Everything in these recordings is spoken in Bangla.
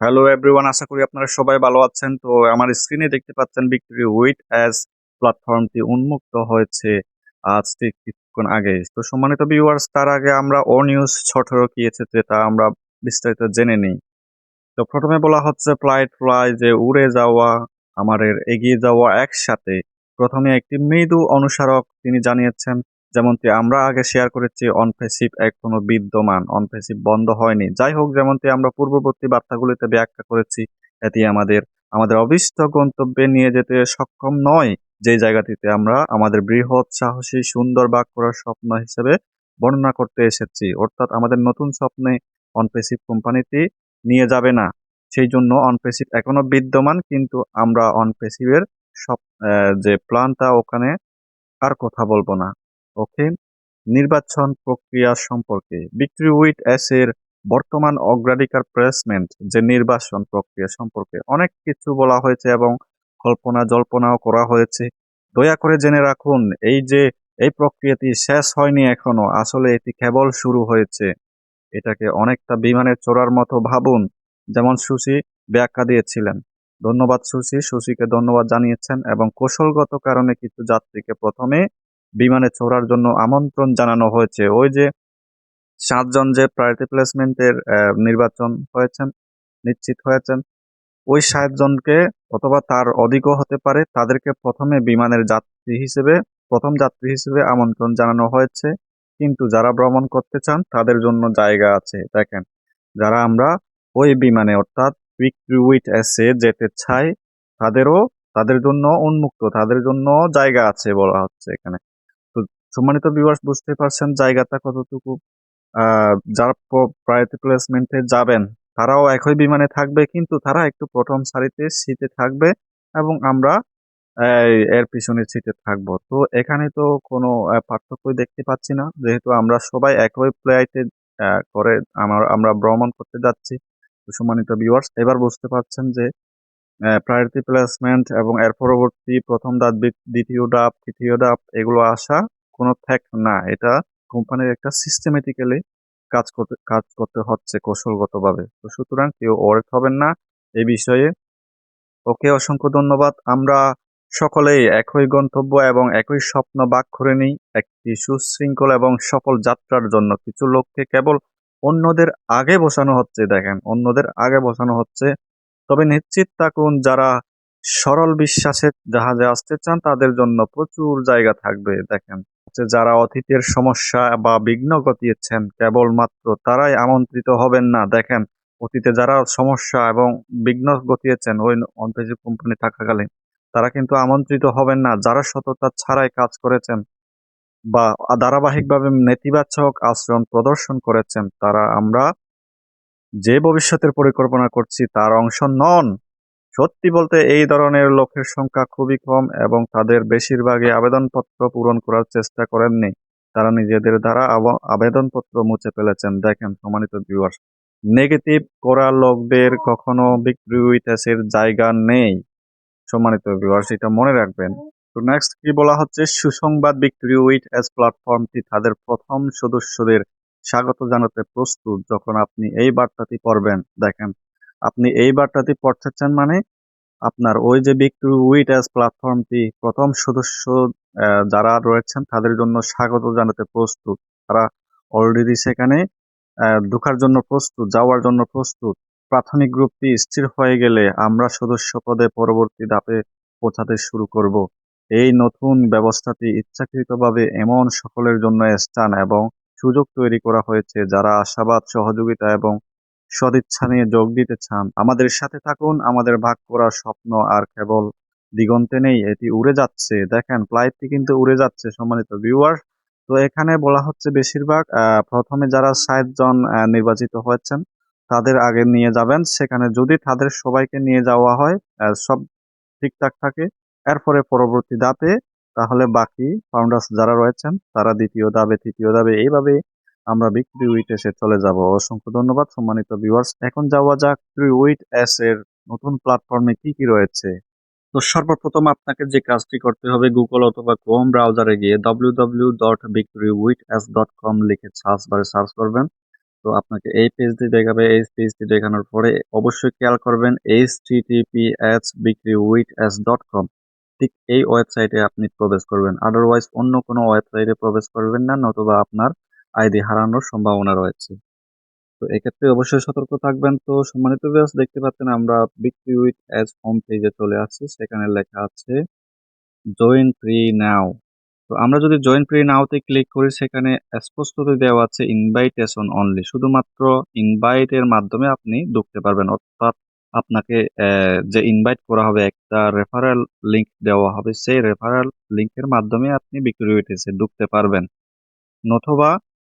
হ্যালো এভরিওয়ান আশা করি আপনারা সবাই ভালো আছেন। তো আমার স্ক্রিনে দেখতে পাচ্ছেন বিক্টরি উইট অ্যাজ প্ল্যাটফর্মটি উন্মুক্ত হয়েছে আজ ঠিক কিছুক্ষণ আগে। তো সম্মানিত ভিউয়ার্স তার আগে আমরা ও নিউজ ছঠেরো কি এসেছে তা আমরা বিস্তারিত জেনে নিই। তো প্রথমে বলা হচ্ছে ফ্লাইট ফ্লাই যে উড়ে যাওয়া, আমাদের এগিয়ে যাওয়া একসাথে। প্রথমে একটি মৃদু অনুসারক, তিনি জানিয়েছেন যেমনটি আমরা আগে শেয়ার করেছি অনফেসিভ এখনও বিদ্যমান অনফেসিভ বন্ধ হয়নি। যাই হোক, যেমনটি আমরা পূর্ববর্তী বার্তাগুলিতে ব্যাখ্যা করেছি, এটি আমাদের আমাদের অবিষ্ট গন্তব্যে নিয়ে যেতে সক্ষম নয়। যে জায়গাটিতে আমরা আমাদের বৃহৎ সাহসী সুন্দর বাক করার স্বপ্ন হিসেবে বর্ণনা করতে এসেছি, অর্থাৎ আমাদের নতুন স্বপ্নে অনফেসিভ কোম্পানিটি নিয়ে যাবে না। সেই জন্য অনপেসিভ এখনও বিদ্যমান, কিন্তু আমরা অনপেসিভের সব যে প্ল্যানটা ওখানে আর কথা বলব না। ওকে নির্বাচন প্রক্রিয়া সম্পর্কে। বিক্রি এস এর বর্তমান অগ্রাধিকার প্লেসমেন্ট যে নির্বাচন প্রক্রিয়া সম্পর্কে অনেক কিছু বলা হয়েছে এবং কল্পনা জল্পনাও করা হয়েছে। দয়া করে জেনে রাখুন, এই যে এই প্রক্রিয়াটি শেষ হয়নি এখনও, আসলে এটি কেবল শুরু হয়েছে। এটাকে অনেকটা বিমানের চড়ার মতো ভাবুন, যেমন সুশি ব্যাখ্যা দিয়েছিলেন। ধন্যবাদ সুশি, সুশিকে ধন্যবাদ জানিয়েছেন এবং কৌশলগত কারণে কিছু যাত্রীকে প্রথমে বিমানে চড়ার জন্য আমন্ত্রণ জানানো হয়েছে। ওই যে সাতজন যে প্রায়োরিটি প্লেসমেন্টের নির্বাচন হয়েছেন, নিশ্চিত হয়েছেন, ওই সাতজনকে অথবা তার অধিকও হতে পারে, তাদেরকে প্রথমে বিমানের যাত্রী হিসেবে, প্রথম যাত্রী হিসেবে আমন্ত্রণ জানানো হয়েছে। কিন্তু যারা ভ্রমণ করতে চান, তাদের জন্য জায়গা আছে। দেখেন, যারা আমরা ওই বিমানে, অর্থাৎ উইট এসে যেতে চাই, তাদেরও, তাদের জন্য উন্মুক্ত, তাদের জন্য জায়গা আছে বলা হচ্ছে এখানে। সম্মানিত ভিউয়ার্স বুঝতে পারছেন জায়গাটা কতটুকু যারা প্রায়োরিটি প্লেসমেন্টে যাবেন। তারাও একই বিমানে থাকবে কিন্তু তারা একটু প্রথম সারিতে সিটে থাকবে এবং আমরা এর পিছনের সিটে থাকব। তো এখানে তো কোনো আহ, পার্থক্যই দেখতে পাচ্ছি না। যেহেতু আমরা সবাই একই ফ্লাইটে করে আমার আমরা ভ্রমণ করতে যাচ্ছি। সম্মানিত ভিউয়ার্স এবার বুঝতে পারছেন যে প্রায়োরিটি প্লেসমেন্ট এবং এর পরবর্তী প্রথম ধাপ দ্বিতীয় ধাপ তৃতীয় ধাপ এগুলো আসা কোনো ফ্যাক্ট না, এটা কোম্পানির একটা সিস্টেমেটিক্যালি কাজ করতে কাজ করতে হচ্ছে কৌশলগতভাবে। তো সুতরাং কেউ ওয়ার্ক হবেন না এই বিষয়ে। ওকে, অসংখ্য ধন্যবাদ। আমরা সকলেই একই গন্তব্য এবং একই স্বপ্ন বাক করে নিই, একটি সুশৃঙ্খল এবং সফল যাত্রার জন্য। কিছু লোককে কেবল অন্যদের আগে বসানো হচ্ছে, দেখেন, অন্যদের আগে বসানো হচ্ছে। তবে নিশ্চিত থাকুন, যারা সরল বিশ্বাসে জাহাজে আসতে চান, তাদের জন্য প্রচুর জায়গা থাকবে, দেখেন। যারা অতীতের সমস্যা বা বিঘ্ন ঘটিয়েছেন, কেবলমাত্র তারাই আমন্ত্রিত হবেন না। দেখেন, অতীতে যারা সমস্যা এবং বিঘ্ন ঘটিয়েছেন, ওই অন্তর্জাতিক কোম্পানি থাকাকালীন, তারা কিন্তু আমন্ত্রিত হবেন না। যারা সততা ছাড়াই কাজ করেছেন বা ধারাবাহিকভাবে নেতিবাচক আচরণ প্রদর্শন করেছেন, তারা আমরা যে ভবিষ্যতের পরিকল্পনা করছি, তার অংশ নন। সত্যি বলতে এই ধরনের লোকের সংখ্যা খুবই কম এবং তাদের বেশিরভাগই আবেদনপত্র পূরণ করার চেষ্টা করেননি। তারা নিজেদের দ্বারা আব- আবেদনপত্র মুছে ফেলেছেন। দেখেন সম্মানিত ভিউয়ার্স নেগেটিভ করা লোকদের কখনো বিক্রিউইটাসের জায়গা নেই। সম্মানিত ভিউয়ার্স এটা মনে রাখবেন। তো নেক্সট কি বলা হচ্ছে? সুসংবাদ বিক্রিউইট এস প্ল্যাটফর্মটি তাদের প্রথম সদস্যদের স্বাগত জানাতে প্রস্তুত। যখন আপনি এই বার্তাটি পড়বেন, দেখেন আপনি এই বার্তাটি পড়তেছেন মানে আপনার ওই যে বিক্রি উইটাস প্ল্যাটফর্মটি প্রথম সদস্য যারা রয়েছেন তাদের জন্য স্বাগত জানাতে প্রস্তুত। তারা অলরেডি সেখানে ঢোকার জন্য প্রস্তুত, যাওয়ার জন্য প্রস্তুত। প্রাথমিক গ্রুপটি স্থির হয়ে গেলে আমরা সদস্য পদে পরবর্তী ধাপে পৌঁছাতে শুরু করব। এই নতুন ব্যবস্থাটি ইচ্ছাকৃতভাবে এমন সকলের জন্য স্থান এবং সুযোগ তৈরি করা হয়েছে যারা আশাবাদ, সহযোগিতা এবং সদিচ্ছা নিয়ে যোগ দিতে চান, আমাদের সাথে থাকুন, আমাদের ভাগ করার স্বপ্ন আর কেবল দিগন্তে নেই, এটি উড়ে যাচ্ছে। দেখেন ফ্লাইটটি কিন্তু উড়ে যাচ্ছে, সম্মানিত ভিউয়ার তো এখানে বলা হচ্ছে বেশিরভাগ প্রথমে যারা ষাট জন নির্বাচিত হয়েছেন, তাদের আগে নিয়ে যাবেন। সেখানে যদি তাদের সবাইকে নিয়ে যাওয়া হয় সব ঠিকঠাক থাকে, এরপরে পরবর্তী ধাপে তাহলে বাকি ফাউন্ডার্স যারা রয়েছেন, তারা দ্বিতীয় ধাপে, তৃতীয় ধাপে, এইভাবে আমরা বিক্রি উইট এসে চলে যাব। অসংখ্য ধন্যবাদ, সম্মানিত ভিউয়ার্স এখন যাওয়া যাক উইট এস এর নতুন প্ল্যাটফর্মে কি কি রয়েছে। তো সর্বপ্রথম আপনাকে যে কাজটি করতে হবে গুগল অথবা ক্রোম ব্রাউজারে গিয়ে www.victorywitS.com লিখে সার্চ বারে সার্চ করবেন। তো আপনাকে এই পেজটি দেখাবে। এই পেজটি দেখানোর পরে অবশ্যই খেয়াল করবেন এইচ টিটিপিএস বিক্রি উইথ এস ডট কম ঠিক এই ওয়েবসাইটে আপনি প্রবেশ করবেন। আদারওয়াইজ অন্য কোনো ওয়েবসাইটে প্রবেশ করবেন না, নতুবা আপনার আইডি হারানোর সম্ভাবনা রয়েছে। তো এক্ষেত্রে অবশ্যই সতর্ক থাকবেন। তো সম্মানিত ভিউয়ার্স দেখতে পাচ্ছেন আমরা বিক্রি উইথ অ্যাজ হোম পেজে চলে আসছি। সেখানে লেখা আছে জয়েন ফ্রি নাও তো আমরা যদি জয়েন ফ্রি নাওতে ক্লিক করি, সেখানে স্পষ্টতই দেওয়া আছে ইনভাইটেশন অনলি শুধুমাত্র ইনভাইটের মাধ্যমে আপনি ঢুকতে পারবেন। অর্থাৎ আপনাকে যে ইনভাইট করা হবে, একটা রেফারেল লিংক দেওয়া হবে। সেই রেফারেল লিংকের মাধ্যমে আপনি বিক্রি উইটেসে ঢুকতে পারবেন। নতুবা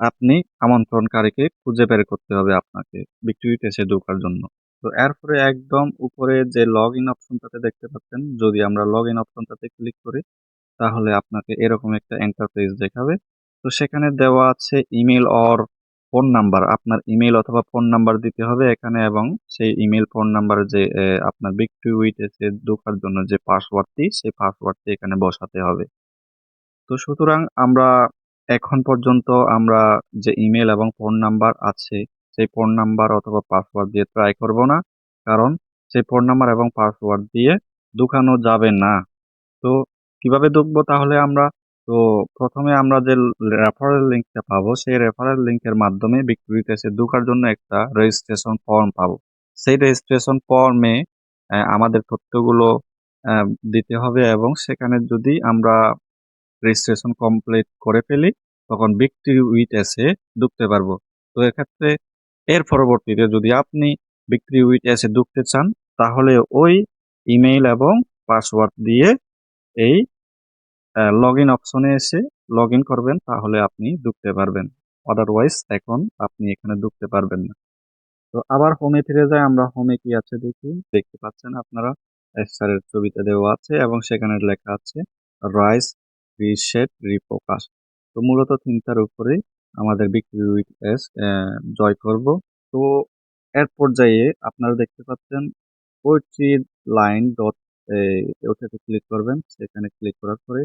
আপনি আমন্ত্রণকারীকে খুঁজে বের করতে হবে আপনাকে বিক্রিতে এসে ঢোকার জন্য। তো এরপরে একদম উপরে যে লগ ইন অপশনটাতে দেখতে পাচ্ছেন, যদি আমরা লগ ইন অপশনটাতে ক্লিক করি, তাহলে আপনাকে এরকম একটা এন্টারপ্রাইজ দেখাবে। তো সেখানে দেওয়া আছে ইমেল অর ফোন নাম্বার আপনার ইমেল অথবা ফোন নাম্বার দিতে হবে এখানে এবং সেই ইমেল ফোন নাম্বার যে আপনার বিক্রি উইটেসে ঢোকার জন্য যে পাসওয়ার্ডটি সেই পাসওয়ার্ডটি এখানে বসাতে হবে। তো সুতরাং আমরা এখন পর্যন্ত আমরা যে ইমেল এবং ফোন নাম্বার আছে, সেই ফোন নাম্বার অথবা পাসওয়ার্ড দিয়ে ট্রাই করব না। কারণ সেই ফোন নাম্বার এবং পাসওয়ার্ড দিয়ে ঢুকানো যাবে না। তো কীভাবে ঢুকবো তাহলে আমরা, তো প্রথমে আমরা যে রেফারেল লিঙ্কটা পাবো, সেই রেফারেল লিঙ্কের মাধ্যমে বিক্রিতে এসে ঢোকার জন্য একটা রেজিস্ট্রেশন ফর্ম পাবো। সেই রেজিস্ট্রেশন ফর্মে আমাদের তথ্যগুলো দিতে হবে এবং সেখানে যদি আমরা রেজিস্ট্রেশন কমপ্লিট করে ফেলি, তখন বিক্রি উইথ এসে ঢুকতে পারব। তো এক্ষেত্রে এর পরবর্তীতে যদি আপনি বিক্রি উইথ এসে ঢুকতে চান, তাহলে ওই ইমেইল এবং পাসওয়ার্ড দিয়ে এই লগ ইন অপশনে এসে লগ ইন করবেন, তাহলে আপনি ঢুকতে পারবেন। আদারওয়াইজ এখন আপনি এখানে ঢুকতে পারবেন না। তো আবার হোমে ফিরে যায় আমরা হোমে কি আছে দেখি? দেখতে পাচ্ছেন আপনারা এর ছবিতে দেওয়া আছে এবং সেখানে লেখা আছে রাইস রিসেট রিফোকাস তো মূলত তিনটার উপরে আমাদের বিক্রি উইথ এস জয় করব। তো এর পর্যায়ে আপনারা দেখতে পাচ্ছেন পোয়েট্রি লাইন ডট ওটাতে ক্লিক করবেন। সেখানে ক্লিক করার পরে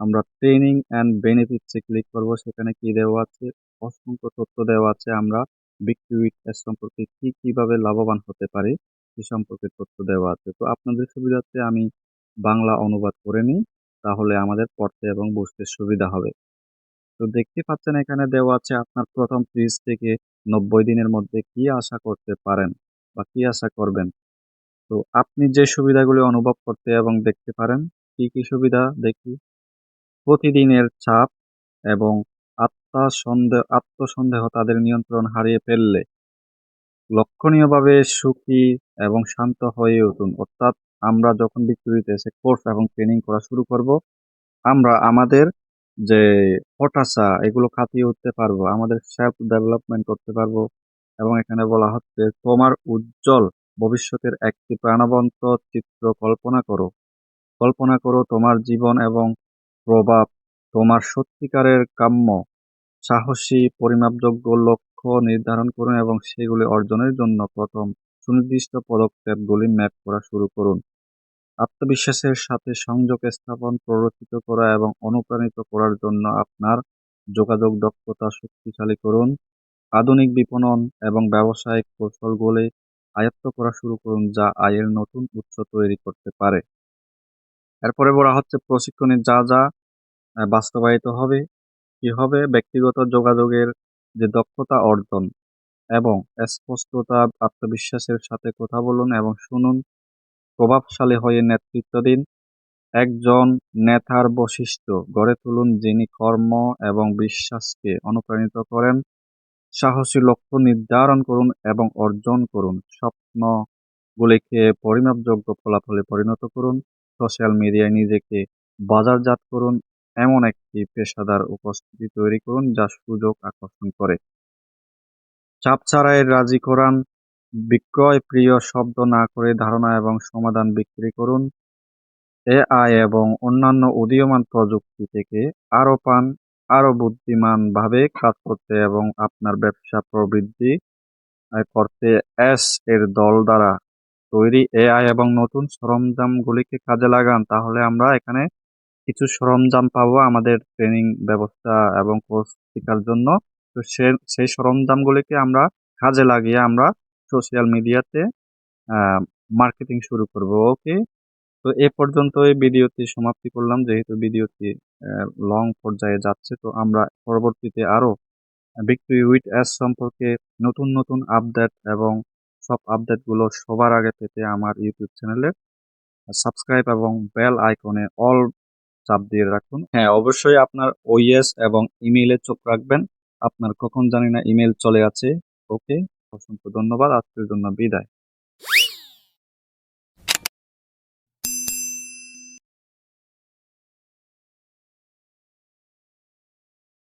আমরা ট্রেনিং অ্যান্ড বেনিফিটসে ক্লিক করব। সেখানে কি দেওয়া আছে? অসংখ্য তথ্য দেওয়া আছে। আমরা বিক্রি উইথ এস সম্পর্কে কি, কীভাবে লাভবান হতে পারি সে সম্পর্কে তথ্য দেওয়া আছে। তো আপনাদের সুবিধার্থে আমি বাংলা অনুবাদ করে নিই। তাহলে আমাদের পড়তে এবং বুঝতে সুবিধা হবে। তো দেখতে পাচ্ছেন এখানে দেওয়া আছে আপনার প্রথম ত্রিশ থেকে নব্বই দিনের মধ্যে কি আশা করতে পারেন বা কি আশা করবেন? তো আপনি যে সুবিধাগুলি অনুভব করতে এবং দেখতে পারেন, কি কি সুবিধা? দেখি। প্রতিদিনের চাপ এবং আত্মসন্দেহ আত্মসন্দেহ তাদের নিয়ন্ত্রণ হারিয়ে ফেললে লক্ষণীয়ভাবে সুখী এবং শান্ত হয়ে উঠুন। অর্থাৎ আমরা যখন বিক্রিতে এসে কোর্স এবং ট্রেনিং করা শুরু করব, আমরা আমাদের যে হতাশা, এগুলো কাটিয়ে উঠতে পারব, আমাদের সেলফ ডেভেলপমেন্ট করতে পারব এবং এখানে বলা হচ্ছে, তোমার উজ্জ্বল ভবিষ্যতের একটি প্রাণবন্ত চিত্র কল্পনা করো। কল্পনা করো তোমার জীবন এবং প্রভাব, তোমার সত্যিকারের কাম্য, সাহসী, পরিমাপযোগ্য লক্ষ্য নির্ধারণ করুন এবং সেগুলি অর্জনের জন্য প্রথম সুনির্দিষ্ট পদক্ষেপগুলি ম্যাপ করা শুরু করুন। আত্মবিশ্বাসের সাথে সংযোগ স্থাপন, প্ররোচিত করা এবং অনুপ্রাণিত করার জন্য আপনার যোগাযোগ দক্ষতা শক্তিশালী করুন। আধুনিক বিপণন এবং ব্যবসায়িক কৌশলগুলি আয়ত্ত করা শুরু করুন যা আয়ের নতুন উৎস তৈরি করতে পারে। এরপরে বলা হচ্ছে, প্রশিক্ষণে যা যা বাস্তবায়িত হবে, কি হবে? ব্যক্তিগত যোগাযোগের যে দক্ষতা অর্জন এবং স্পষ্টতা, আত্মবিশ্বাসের সাথে কথা বলুন এবং শুনুন। প্রভাবশালী হয়ে নেতৃত্ব দিন একজন নেতার বৈশিষ্ট্য গড়ে তুলুন যিনি কর্ম এবং বিশ্বাসকে অনুপ্রাণিত করেন। সাহসী লক্ষ্য নির্ধারণ করুন এবং অর্জন করুন। স্বপ্নগুলিকে পরিমাপযোগ্য ফলাফলে পরিণত করুন। সোশ্যাল মিডিয়ায় নিজেকে বাজারজাত করুন। এমন একটি পেশাদার উপস্থিতি তৈরি করুন যা সুযোগ আকর্ষণ করে। চাপ ছাড়াই রাজি করান। বিক্রয় প্রিয় শব্দ না করে ধারণা এবং সমাধান বিক্রি করুন। এআই এবং অন্যান্য উদীয়মান প্রযুক্তি থেকে আরও পান, আরও বুদ্ধিমানভাবে কাজ করতে এবং আপনার ব্যবসা প্রবৃদ্ধি করতে এস এর দল দ্বারা তৈরি এআই এবং নতুন সরঞ্জামগুলিকে কাজে লাগান, তাহলে আমরা এখানে কিছু সরঞ্জাম পাবো আমাদের ট্রেনিং ব্যবস্থা এবং কোর্স শেখার জন্য। তো সে, সেই সরঞ্জামগুলিকে আমরা কাজে লাগিয়ে আমরা সোশ্যাল মিডিয়াতে মার্কেটিং শুরু করব ওকে তো এ পর্যন্ত এই ভিডিওটি সমাপ্তি করলাম, যেহেতু ভিডিওটি লং পর্যায়ে যাচ্ছে, তো আমরা পরবর্তীতে আরও বিক্রি উইথ অ্যাস সম্পর্কে নতুন নতুন আপডেট এবং সব আপডেটগুলো সবার আগে পেতে আমার ইউটিউব চ্যানেলে সাবস্ক্রাইব এবং বেল আইকনে অল চাপ দিয়ে রাখুন। হ্যাঁ অবশ্যই আপনার ওইএস এবং ইমেইলে চোখ রাখবেন। আপনার কখন জানি না ইমেল চলে আছে ওকে অসংখ্য ধন্যবাদ। আজকের জন্য বিদায়।